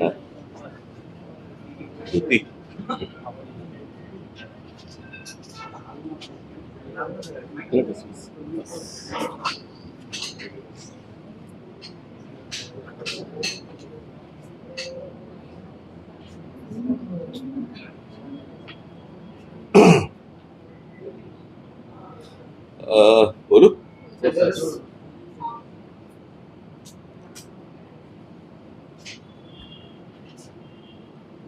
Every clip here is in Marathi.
हा. धुती अं, बोलू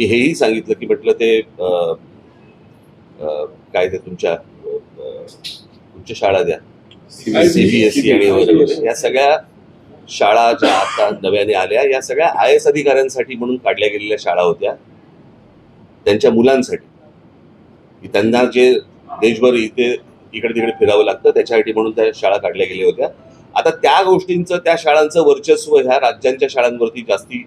मी हेही सांगितलं की म्हटलं ते काय ते तुमच्या उच्च शाळा द्या. सीबीएसई. आणि वगैरे या सगळ्या शाळा ज्या आता नव्याने आल्या या सगळ्या आय एस अधिकाऱ्यांसाठी म्हणून काढल्या गेलेल्या शाळा होत्या. त्यांच्या मुलांसाठी. की त्यांना जे देशभर इथे इकडे तिकडे फिरावं लागतं त्याच्यासाठी म्हणून त्या शाळा काढल्या गेल्या होत्या. आता त्या गोष्टींचं त्या शाळांचं वर्चस्व ह्या राज्यांच्या शाळांवरती जास्ती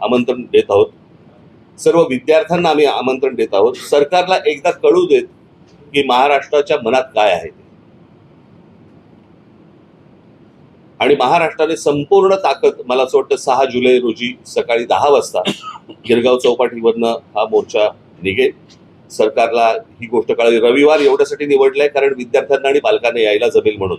आमंत्रण देत आहोत. सर्व विद्यार्थ्यांना आम्ही आमंत्रण देत आहोत. सरकारला एकदा कळू देत की महाराष्ट्राच्या मनात काय आहे. आणि महाराष्ट्राने संपूर्ण ताकद मला असं वाटतं सहा जुलै रोजी सकाळी दहा वाजता गिरगाव चौपाटीवरनं हा मोर्चा निघेल. सरकारला ही गोष्ट कळावी. रविवार एवढ्यासाठी निवडलाय कारण विद्यार्थ्यांना आणि पालकांना यायला जमेल म्हणून.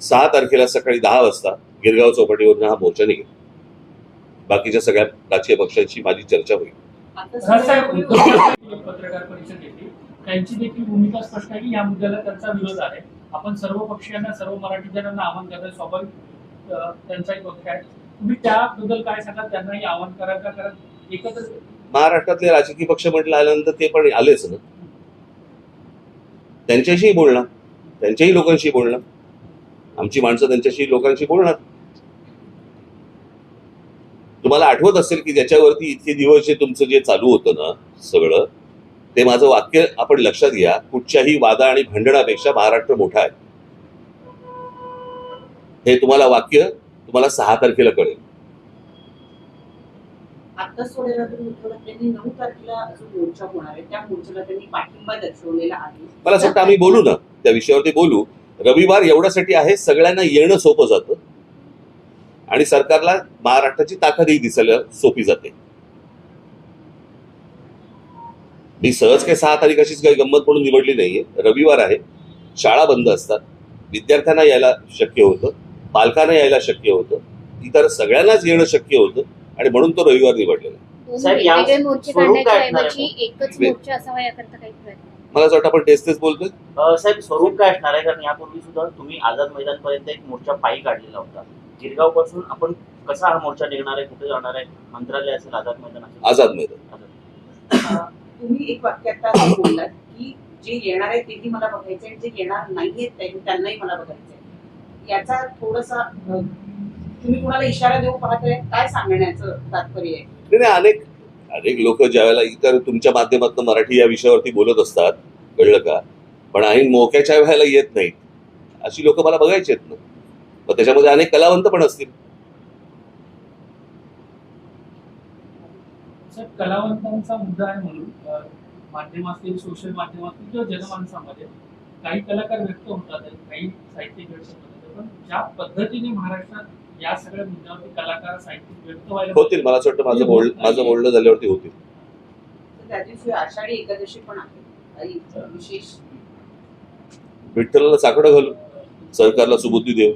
सहा तारखेला सकाळी दहा वाजता गिरगाव चौपाटीवरून हा मोर्चा निघेल. बाकीच्या सगळ्या राजकीय पक्षांशी माझी चर्चा होईल. पत्रकार परिषद घेतली. त्यांची देखील भूमिका स्पष्ट आहे की या मुद्द्याला त्यांचा विरोध आहे. आपण सर्व पक्षीयांना सर्व मराठी जणांना आवाहन करतोय. स्वाभाविक अं, त्यांचाही पक्ष आहे. तुम्ही त्याबद्दल काय त्यांनाही आवाहन करा का? कारण एकत्र महाराष्ट्रातले राजकीय पक्ष म्हटलं आल्यानंतर ते पण आलेच ना. त्यांच्याशीही बोलणार त्यांच्याही लोकांशी बोलणार आमची माणसं त्यांच्याशी लोकांशी बोलणार. तुम्हाला आठवत असेल की ज्याच्यावरती इतके दिवस जे तुमचं जे चालू होतं ना सगळं ते माझं वाक्य आपण लक्षात घ्या कुठच्याही वादा आणि भांडणापेक्षा महाराष्ट्र मोठा आहे. हे तुम्हाला वाक्य तुम्हाला सहा तारखेला कळेल. आता सोडायला तुम्ही उद्धव ठाकरेंनी नऊ तारखेला जो मोर्चा होणार आहे त्या मोर्चाला त्यांनी पाठिंबा दर्शवलेला आहे. मला असं वाटतं आम्ही बोलू ना त्या विषयावरती बोलू. रविवार एवढ्यासाठी आहे सगळ्यांना येणं सोपं जातं. आणि सरकारला महाराष्ट्राची ताकदही दिसायला सोपी जाते. मी सहज काही सहा तारीख अशीच काही गंमत म्हणून निवडली नाहीये. रविवार आहे शाळा बंद असतात. विद्यार्थ्यांना यायला शक्य होतं पालकांना यायला शक्य होतं. इतर सगळ्यांनाच येणं शक्य होतं आणि म्हणून तो रविवार निवडलेला एकच मोर्चा असावा याकरता काही मला असं वाटतं आपण तेच तेच बोलतोय. अ, साहेब स्वरूप काय असणार आहे? कारण यापूर्वी सुद्धा तुम्ही आझाद मैदान पर्यंत एक मोर्चा पायी काढलेला होता. गिरगावपासून आपण कसा हा मोर्चा निघणार आहे? कुठे जाणार आहे? मंत्रालय असेल आझाद मैदान असेल. आझाद मैदान. तुम्ही एक वाक्य आता बोललात की जे येणार आहे तेही मला बघायचंय आणि जे येणार नाहीयेत ते- त्यांनाही मला बघायचंय. याचा थोडासा तुम्ही कोणाला इशारा देऊ पाहताय? काय सांगण्याचं तात्पर्य आहे? नाही नाही, अनेक अनेक लोक ज्यावेळेला इतर तुमच्या माध्यमातून मराठी या विषयावरती बोलत असतात कळलं का? पण ऐन मोक्याच्या व्हायला येत नाहीत. अशी लोक मला बघायची आहेत ना. मग त्याच्यामध्ये अनेक कलावंत पण असतील. कलावंतांचा मुद्दा आहे म्हणून अं, माध्यम असतील सोशल माध्यम असतील किंवा जनमानसामध्ये काही कलाकार व्यक्त होतात काही साहित्यिक व्यक्त होतात पण ज्या पद्धतीने महाराष्ट्रात या सगळ्या मुद्द्यावरती कलाकार साहित्यिक व्यक्त व्हायला होतील मला असं वाटतं माझं बोल माझं बोलणं झाल्यावरती होतील. त्या दिवशी आषाढी एकादशी पण आहे. विशेष. विठ्ठलाला साकडं घालू सरकारला सुबुद्धी देऊ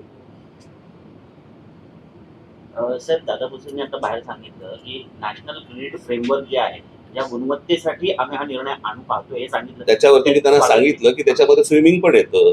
साहेब दादा भुसेंनी आता बाहेर सांगितलं की नॅशनल ग्रीड फ्रेमवर्क जे आहे या गुणवत्तेसाठी आम्ही हा निर्णय आणू पाहतोय हे सांगितलं. त्याच्यावरती मी त्यांना सांगितलं की त्याच्यामध्ये स्विमिंग पण येतं.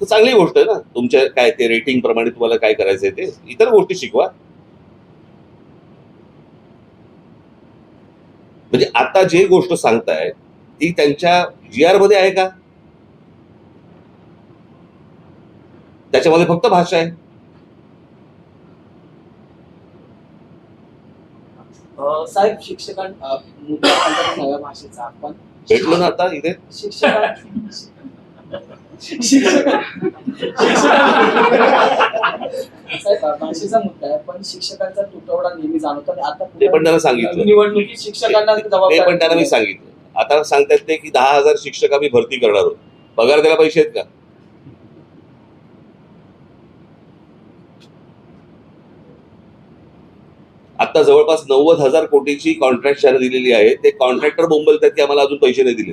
तर चांगली गोष्ट आहे ना. तुमच्या काय ते रेटिंग प्रमाणे तुम्हाला काय करायचंय ते. इतर गोष्टी शिकवा. म्हणजे आता जे गोष्ट सांगताय ती त्यांच्या जी आरमध्ये आहे का? त्याच्यामध्ये फक्त भाषा आहे. साहेब शिक्षकां अ, मुद्दा मांडतात नव्या भाषेचा आपण भेटलो ना आता इथे? शिक्षकां भाषेचा मुद्दा आहे पण शिक्षकांचा तुटवडा नेहमी जाणवतो आणि आता ते पण त्यांना सांगितलं. निवडणुकीत शिक्षकांना ते पण त्यांना मी सांगितलं. आता सांगतायत ते की दहा हजार शिक्षक आम्ही भरती करणार आहोत. पगार द्यायला पैसे आहेत का? आता जवळपास नव्वद हजार कोटीची कॉन्ट्रॅक्ट ज्यांना दिलेली आहे. ते कॉन्ट्रॅक्टर बोंबलतात की आम्हाला अजून पैसे नाही दिले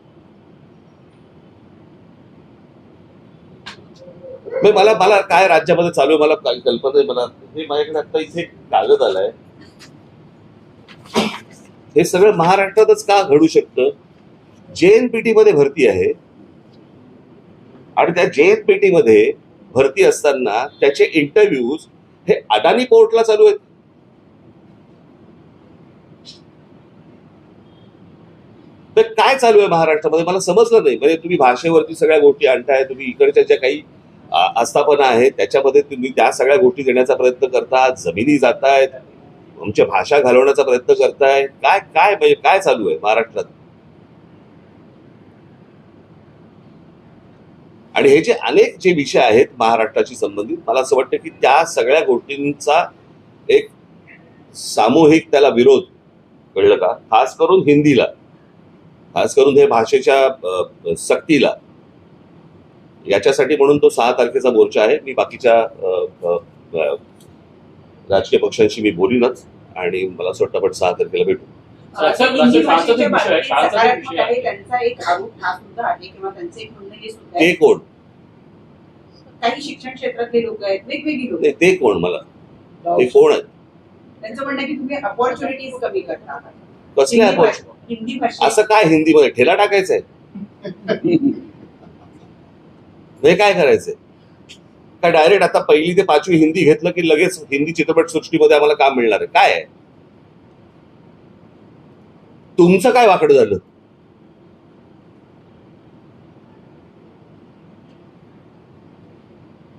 म्हणजे मला मला काय राज्यामध्ये चालू आहे मला काही कल्पना नाही मला हे माझ्याकडे आता इथे कागद आलाय. हे सगळं महाराष्ट्रातच का घडू शकतं? जेएनपीटी मध्ये भरती आहे. आणि त्या जेएनपीटी मध्ये भरती असताना त्याचे इंटरव्ह्यूज हे अडानी पोर्टला चालू आहेत. तर काय चालू आहे महाराष्ट्रामध्ये? मला समजलं नाही. म्हणजे तुम्ही भाषेवरती सगळ्या गोष्टी आणताय तुम्ही इकडच्या ज्या काही आस्थापना आहेत त्याच्यामध्ये तुम्ही त्या सगळ्या गोष्टी देण्याचा प्रयत्न करता जमिनी जातायत आमच्या भाषा घालवण्याचा प्रयत्न करताय. काय काय म्हणजे काय चालू आहे महाराष्ट्रात? आणि हे जे अनेक जे विषय आहेत महाराष्ट्राशी संबंधित मला असं वाटतं की त्या सगळ्या गोष्टींचा एक सामूहिक त्याला विरोध कळलं का? खास करून हिंदीला. खास करून हे भाषेच्या सक्तीला. याच्यासाठी म्हणून तो सहा तारखेचा मोर्चा आहे. मी बाकीच्या राजकीय पक्षांशी मी बोलीनच आणि मला असं वाटतं आपण सहा तारखेला भेटू. आहे, आहे. आहे. आहे ते आहे. कोण? काही शिक्षण क्षेत्रातले लोक आहेत वेगवेगळी लोक नाही ते कोण मला? ते कोण आहेत? त्यांचं म्हणणं आहे की तुम्ही अपॉर्च्युनिटीज कमी करता. आहात. कसल्या हिंदी आपण भाषा- हिंदी भाषा असं काय हिंदीमध्ये ठेला टाकायचंय? हे काय करायचंय? काय डायरेक्ट आता पहिली ते पाचवी हिंदी घेतलं की लगेच हिंदी चित्रपट सृष्टीमध्ये आम्हाला काम मिळणार आहे? काय आहे? तुमचं काय वाकडं झालं?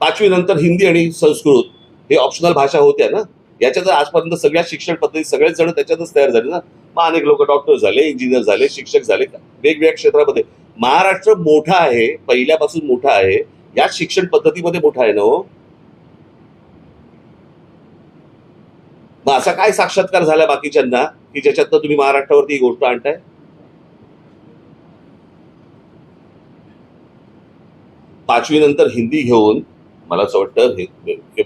पाचवी नंतर हिंदी आणि संस्कृत हे ऑप्शनल भाषा होत्या ना? याच्यात आजपर्यंत सगळ्या शिक्षण पद्धती सगळेच जण त्याच्यातच तयार झाले ना? मग अनेक लोक डॉक्टर झाले इंजिनियर झाले शिक्षक झाले वेगवेगळ्या क्षेत्रामध्ये. महाराष्ट्र मोठा आहे पहिल्यापासून मोठा आहे या शिक्षण पद्धतीमध्ये मोठा आहे ना हो? मग असा काय साक्षात्कार झाला बाकीच्यांना की ज्याच्यातनं तुम्ही महाराष्ट्रावरती ही गोष्ट आणताय? पाचवी नंतर हिंदी घेऊन मला असं वाटतं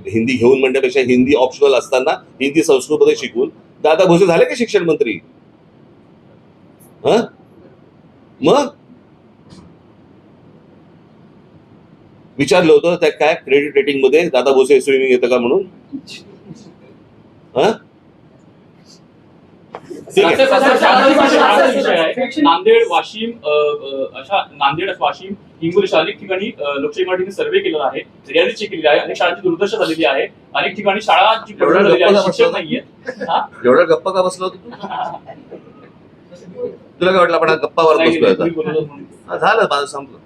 हिंदी घेऊन म्हणण्यापेक्षा हिंदी ऑप्शनल असताना हिंदी संस्कृतमध्ये शिकून दादा भोसे झाले का शिक्षण मंत्री? मग? विचारलं होतं त्या काय क्रेडिट रेटिंगमध्ये दादा भोसे स्विमिंग येतं का म्हणून ह ठीक आहे. विषय आहे. नांदेड वाशिम अ, अ, अशा नांदेड वाशिम हिंगोली अशा अनेक ठिकाणी अ, लोकशाही मराठीने सर्वे केलेला आहे रियालिटी चेक केलेली आहे अनेक शाळांची दुर्दशा झालेली आहे अनेक ठिकाणी शाळा जी एवढं पडून झालेली आहे गप्पा शिक्षक बसला? नाहीये हा? एवढा गप्पा का बसलो होतो तू तुला काय वाटलं आपण हा गप्पावर नाही, बसलोय आता तुम्ही बोलत होता म्हणून. हा, झालं माझं संपलं